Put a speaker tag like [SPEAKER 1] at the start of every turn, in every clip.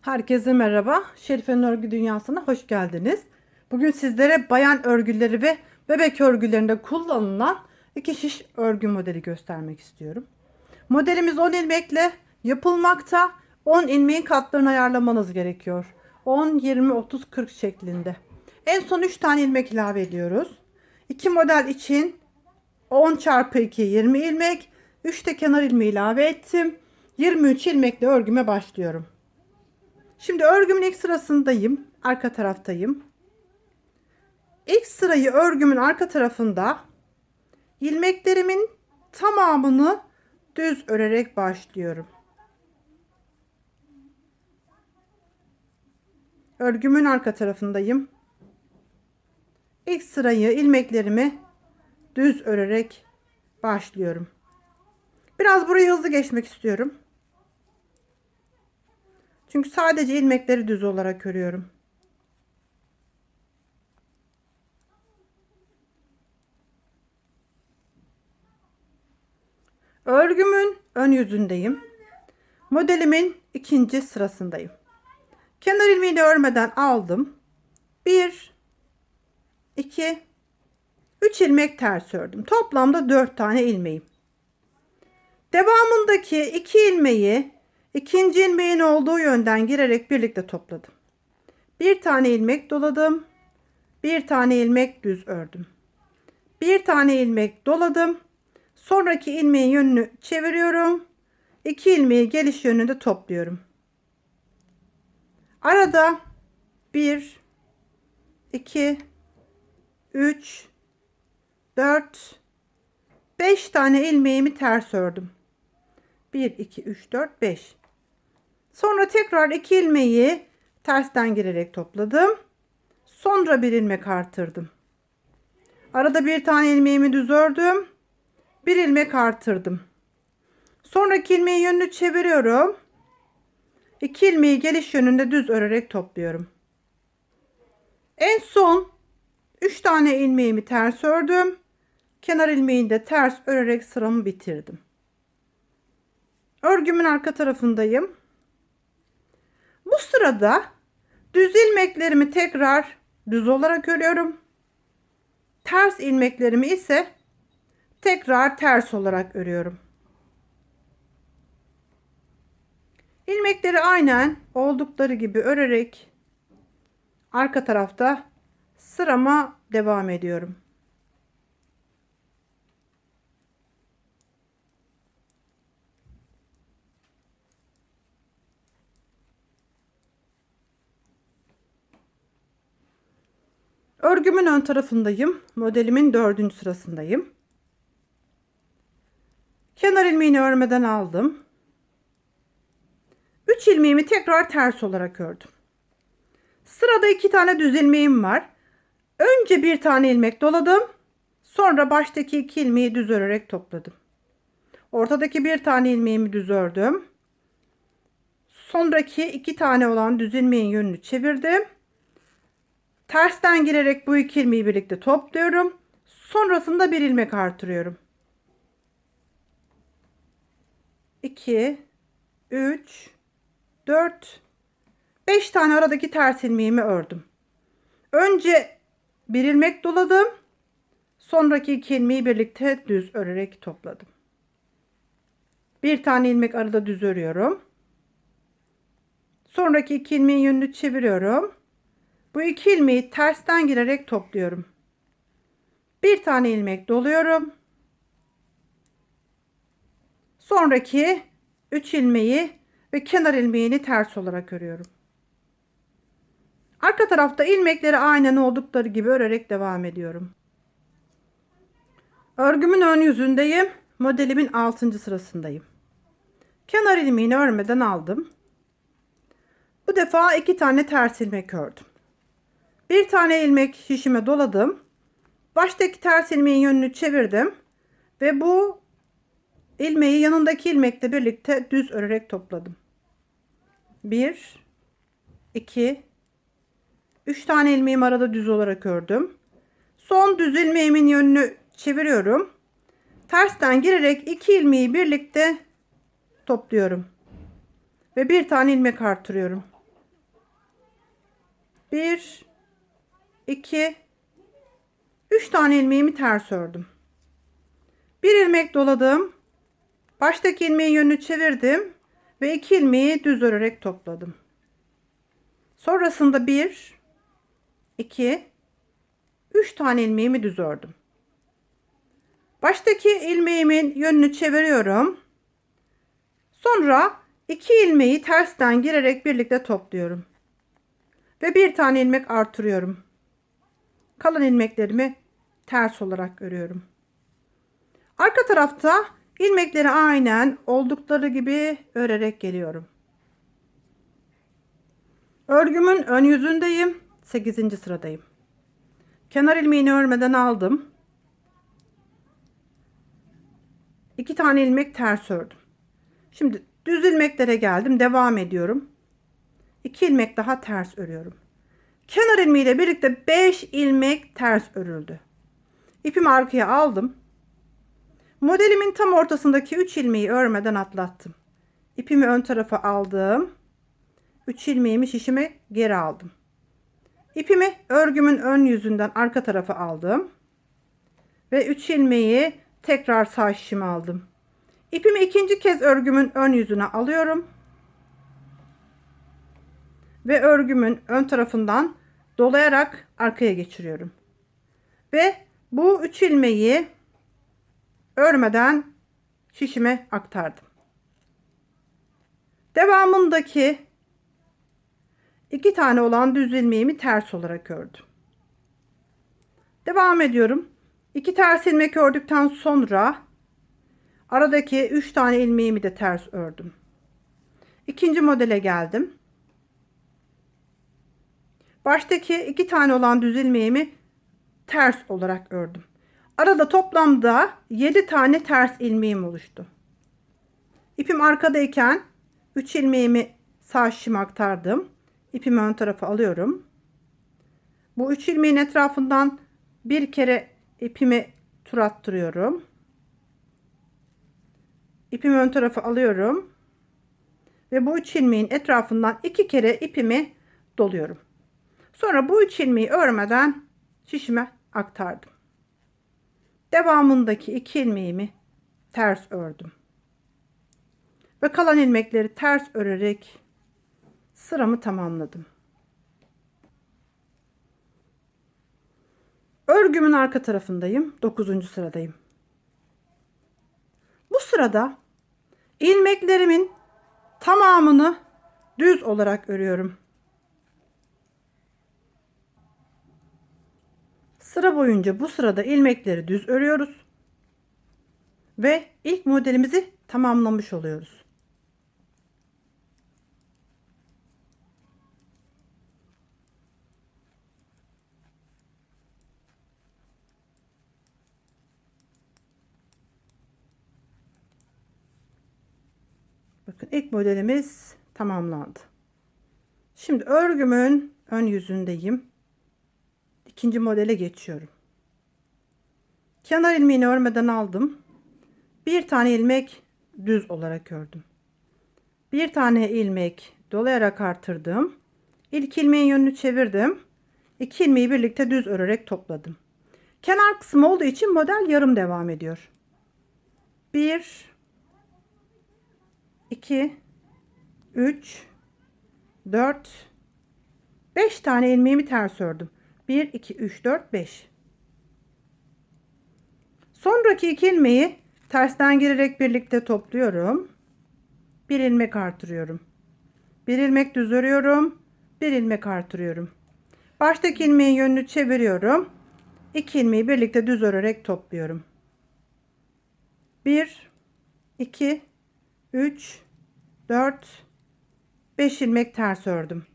[SPEAKER 1] Herkese merhaba. Şerife'nin örgü dünyasına hoş geldiniz. Bugün sizlere bayan örgüleri ve bebek örgülerinde kullanılan iki şiş örgü modeli göstermek istiyorum. Modelimiz 10 ilmekle yapılmakta. 10 ilmeğin katlarını ayarlamanız gerekiyor. 10, 20, 30, 40 şeklinde. En son 3 tane ilmek ilave ediyoruz. İki model için 10 çarpı 2 20 ilmek. 3 de kenar ilmeği ilave ettim. 23 ilmekle örgüme başlıyorum. Şimdi örgümün ilk sırasındayım. Arka taraftayım. İlk sırayı örgümün arka tarafında ilmeklerimin tamamını düz örerek başlıyorum. Örgümün arka tarafındayım. İlk sırayı ilmeklerimi düz örerek başlıyorum. Biraz burayı hızlı geçmek istiyorum. Çünkü sadece ilmekleri düz olarak örüyorum. Örgümün ön yüzündeyim. Modelimin ikinci sırasındayım. Kenar ilmeğini örmeden aldım. 1 2 3 ilmek ters ördüm. Toplamda 4 tane ilmeğim. Devamındaki 2 ilmeği ikinci ilmeğin olduğu yönden girerek birlikte topladım. Bir tane ilmek doladım. Bir tane ilmek düz ördüm. Bir tane ilmek doladım. Sonraki ilmeğin yönünü çeviriyorum. İki ilmeği geliş yönünde topluyorum. Arada 1 2 3 4 5 tane ilmeğimi ters ördüm. 1 2 3 4 5 Sonra tekrar iki ilmeği tersten girerek topladım. Sonra bir ilmek artırdım. Arada bir tane ilmeğimi düz ördüm. Bir ilmek artırdım. Sonraki ilmeği yönünü çeviriyorum. İki ilmeği geliş yönünde düz örerek topluyorum. En son 3 tane ilmeğimi ters ördüm. Kenar ilmeğini de ters örerek sıramı bitirdim. Örgümün arka tarafındayım. Sırada düz ilmeklerimi tekrar düz olarak örüyorum. Ters ilmeklerimi ise tekrar ters olarak örüyorum. İlmekleri aynen oldukları gibi örerek arka tarafta sırama devam ediyorum. Örgümün ön tarafındayım. Modelimin dördüncü sırasındayım. Kenar ilmeğini örmeden aldım. 3 ilmeğimi tekrar ters olarak ördüm. Sırada iki tane düz ilmeğim var. Önce bir tane ilmek doladım. Sonra baştaki iki ilmeği düz örerek topladım. Ortadaki bir tane ilmeğimi düz ördüm. Sonraki iki tane olan düz ilmeğin yönünü çevirdim. Tersten girerek bu iki ilmeği birlikte topluyorum. Sonrasında bir ilmek artırıyorum. 2 3 4 5 tane aradaki ters ilmeğimi ördüm. Önce bir ilmek doladım. Sonraki iki ilmeği birlikte düz örerek topladım. Bir tane ilmek arada düz örüyorum. Sonraki iki ilmeğin yönünü çeviriyorum. Bu iki ilmeği tersten girerek topluyorum. Bir tane ilmek doluyorum. Sonraki 3 ilmeği ve kenar ilmeğini ters olarak örüyorum. Arka tarafta ilmekleri aynen oldukları gibi örerek devam ediyorum. Örgümün ön yüzündeyim. Modelimin 6. sırasındayım. Kenar ilmeğini örmeden aldım. Bu defa iki tane ters ilmek ördüm. Bir tane ilmek şişime doladım. Baştaki ters ilmeğin yönünü çevirdim. Ve bu ilmeği yanındaki ilmekle birlikte düz örerek topladım. 1 2 3 tane ilmeğimi arada düz olarak ördüm. Son düz ilmeğimin yönünü çeviriyorum. Tersten girerek iki ilmeği birlikte topluyorum. Ve bir tane ilmek artırıyorum. 1 2 3 tane ilmeğimi ters ördüm. Bir ilmek doladım. Baştaki ilmeğin yönünü çevirdim ve iki ilmeği düz örerek topladım. Sonrasında 1 2 3 tane ilmeğimi düz ördüm. Baştaki ilmeğimin yönünü çeviriyorum. Sonra iki ilmeği tersten girerek birlikte topluyorum. Ve bir tane ilmek artırıyorum. Kalan ilmeklerimi ters olarak örüyorum. Arka tarafta ilmekleri aynen oldukları gibi örerek geliyorum. Örgümün ön yüzündeyim. 8. sıradayım. Kenar ilmeğini örmeden aldım. İki tane ilmek ters ördüm. Şimdi düz ilmeklere geldim. Devam ediyorum. İki ilmek daha ters örüyorum. Kenar ilmeği ile birlikte 5 ilmek ters örüldü. İpimi arkaya aldım. Modelimin tam ortasındaki 3 ilmeği örmeden atlattım. İpimi ön tarafa aldım. 3 ilmeğimi şişime geri aldım. İpimi örgümün ön yüzünden arka tarafa aldım. Ve 3 ilmeği tekrar sağ şişime aldım. İpimi ikinci kez örgümün ön yüzüne alıyorum. Ve örgümün ön tarafından dolayarak arkaya geçiriyorum. Ve bu 3 ilmeği örmeden şişime aktardım. Devamındaki iki tane olan düz ilmeğimi ters olarak ördüm. Devam ediyorum. İki ters ilmek ördükten sonra aradaki üç tane ilmeğimi de ters ördüm. İkinci modele geldim. Baştaki iki tane olan düz ilmeğimi ters olarak ördüm. Arada toplamda 7 tane ters ilmeğim oluştu. İpim arkadayken 3 ilmeğimi sağ şişime aktardım. İpimi ön tarafa alıyorum. Bu 3 ilmeğin etrafından bir kere ipimi tur attırıyorum. İpimi ön tarafa alıyorum. Ve bu 3 ilmeğin etrafından iki kere ipimi doluyorum. Sonra bu 3 ilmeği örmeden şişime aktardım. Devamındaki iki ilmeğimi ters ördüm. Ve kalan ilmekleri ters örerek sıramı tamamladım. Örgümün arka tarafındayım. 9. sıradayım. Bu sırada ilmeklerimin tamamını düz olarak örüyorum. Sıra boyunca bu sırada ilmekleri düz örüyoruz. Ve ilk modelimizi tamamlamış oluyoruz. Bakın ilk modelimiz tamamlandı. Şimdi örgümün ön yüzündeyim. İkinci modele geçiyorum. Kenar ilmeğini örmeden aldım. Bir tane ilmek düz olarak ördüm. Bir tane ilmek dolayarak artırdım. İlk ilmeğin yönünü çevirdim. İki ilmeği birlikte düz örerek topladım. Kenar kısmı olduğu için model yarım devam ediyor. 1 2 3 4 5 tane ilmeğimi ters ördüm. 1 2 3 4 5 Sonraki iki ilmeği tersten girerek birlikte topluyorum. Bir ilmek artırıyorum. Bir ilmek düz örüyorum. Bir ilmek artırıyorum. Baştaki ilmeğin yönünü çeviriyorum. İki ilmeği birlikte düz örerek topluyorum. 1 2 3 4 5 ilmek ters ördüm.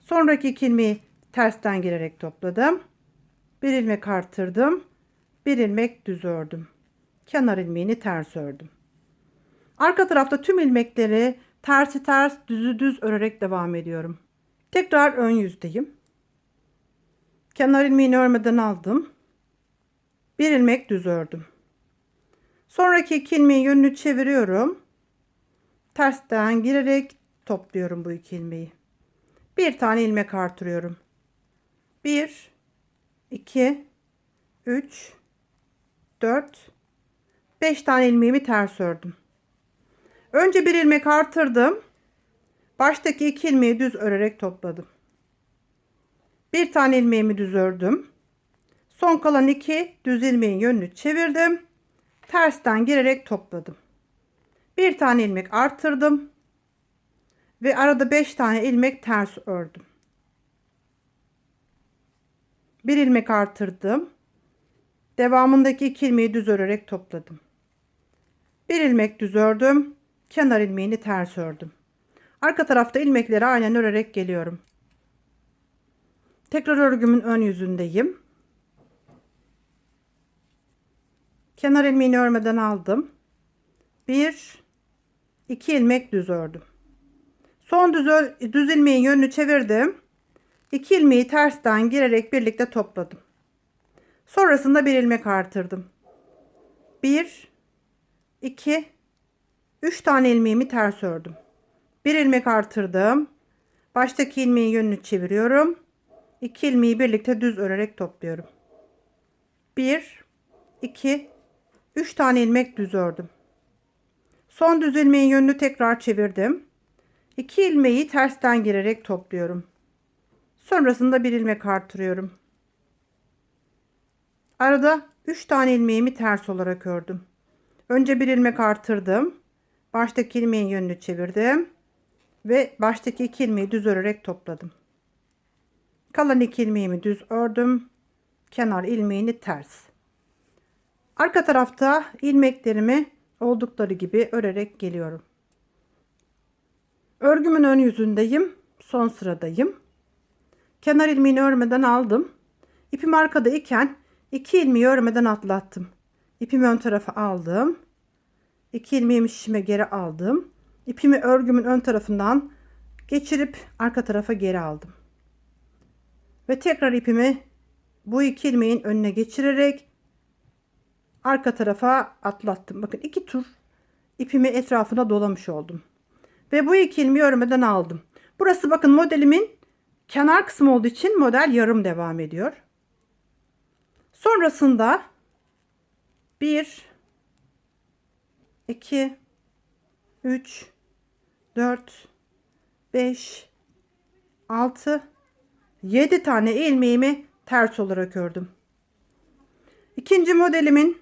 [SPEAKER 1] Sonraki iki ilmeği tersten girerek topladım. Bir ilmek artırdım. Bir ilmek düz ördüm. Kenar ilmeğini ters ördüm. Arka tarafta tüm ilmekleri tersi ters düzü düz örerek devam ediyorum. Tekrar ön yüzdeyim. Kenar ilmeğini örmeden aldım. Bir ilmek düz ördüm. Sonraki iki ilmeği yönünü çeviriyorum. Tersten girerek topluyorum bu iki ilmeği. Bir tane ilmek artırıyorum. 1 2 3 4 5 tane ilmeğimi ters ördüm. Önce bir ilmek artırdım. Baştaki iki ilmeği düz örerek topladım. Bir tane ilmeğimi düz ördüm. Son kalan iki düz ilmeğin yönünü çevirdim. Tersten girerek topladım. Bir tane ilmek arttırdım. Ve arada 5 tane ilmek ters ördüm. Bir ilmek artırdım. Devamındaki iki ilmeği düz örerek topladım. Bir ilmek düz ördüm. Kenar ilmeğini ters ördüm. Arka tarafta ilmekleri aynen örerek geliyorum. Tekrar örgümün ön yüzündeyim. Kenar ilmeğini örmeden aldım. Bir, iki ilmek düz ördüm. Son düz, düz ilmeğin yönünü çevirdim. İki ilmeği tersten girerek birlikte topladım. Sonrasında bir ilmek artırdım. Bir, iki, üç tane ilmeğimi ters ördüm. Bir ilmek artırdım. Baştaki ilmeğin yönünü çeviriyorum. İki ilmeği birlikte düz örerek topluyorum. Bir, iki, üç tane ilmek düz ördüm. Son düz ilmeğin yönünü tekrar çevirdim. İki ilmeği tersten girerek topluyorum. Sonrasında bir ilmek artırıyorum. Arada 3 tane ilmeğimi ters olarak ördüm. Önce bir ilmek artırdım. Baştaki ilmeğin yönünü çevirdim. Ve baştaki iki ilmeği düz örerek topladım. Kalan iki ilmeğimi düz ördüm. Kenar ilmeğini ters. Arka tarafta ilmeklerimi oldukları gibi örerek geliyorum. Örgümün ön yüzündeyim. Son sıradayım. Kenar ilmeğini örmeden aldım. İpim arkada iken iki ilmeği örmeden atlattım. İpimi ön tarafa aldım. İki ilmeğimi şişime geri aldım. İpimi örgümün ön tarafından geçirip arka tarafa geri aldım. Ve tekrar ipimi bu iki ilmeğin önüne geçirerek arka tarafa atlattım. Bakın iki tur ipimi etrafına dolamış oldum. Ve bu iki ilmeği örmeden aldım. Burası bakın modelimin kenar kısmı olduğu için model yarım devam ediyor. Sonrasında 1 2 3 4 5 6 7 tane ilmeğimi ters olarak ördüm. İkinci modelimin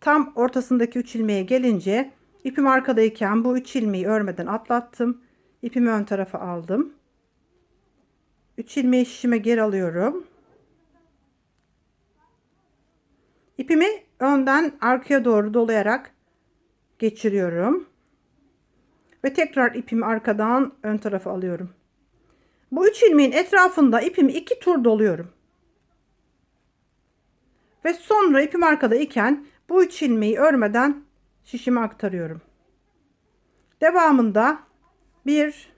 [SPEAKER 1] tam ortasındaki 3 ilmeğe gelince ipim arkadayken bu 3 ilmeği örmeden atlattım. İpimi ön tarafa aldım. 3 ilmeği şişime geri alıyorum. İpimi önden arkaya doğru dolayarak geçiriyorum. Ve tekrar ipimi arkadan ön tarafa alıyorum. Bu üç ilmeğin etrafında ipimi iki tur doluyorum. Ve sonra ipim arkada iken bu üç ilmeği örmeden şişime aktarıyorum. Devamında 1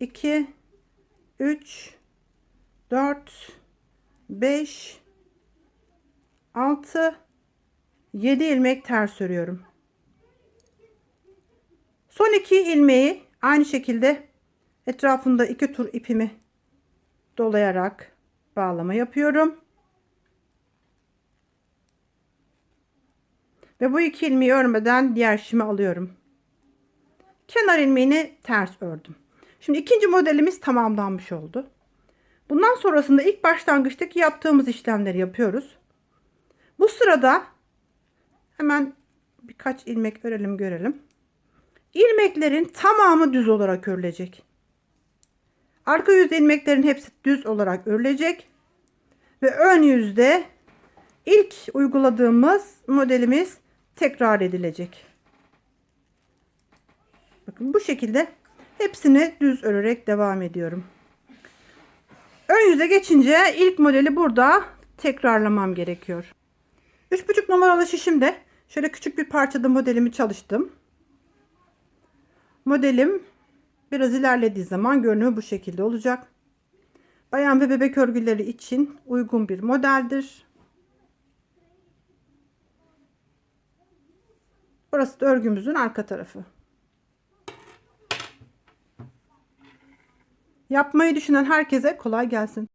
[SPEAKER 1] 2 3 4 5 6 7 ilmek ters örüyorum. Son iki ilmeği aynı şekilde etrafında iki tur ipimi dolayarak bağlama yapıyorum. Ve bu iki ilmeği örmeden diğer şişime alıyorum. Kenar ilmeğini ters ördüm. Şimdi ikinci modelimiz tamamlanmış oldu. Bundan sonrasında ilk başlangıçtaki yaptığımız işlemleri yapıyoruz. Bu sırada hemen birkaç ilmek örelim görelim. İlmeklerin tamamı düz olarak örülecek. Arka yüz ilmeklerin hepsi düz olarak örülecek. Ve ön yüzde ilk uyguladığımız modelimiz tekrar edilecek. Bakın bu şekilde hepsini düz örerek devam ediyorum. Ön yüze geçince ilk modeli burada tekrarlamam gerekiyor. 3,5 numaralı şişimde şöyle küçük bir parçada modelimi çalıştım. Modelim biraz ilerlediği zaman görünümü bu şekilde olacak. Bayan ve bebek örgüleri için uygun bir modeldir. Burası da örgümüzün arka tarafı. Yapmayı düşünen herkese kolay gelsin.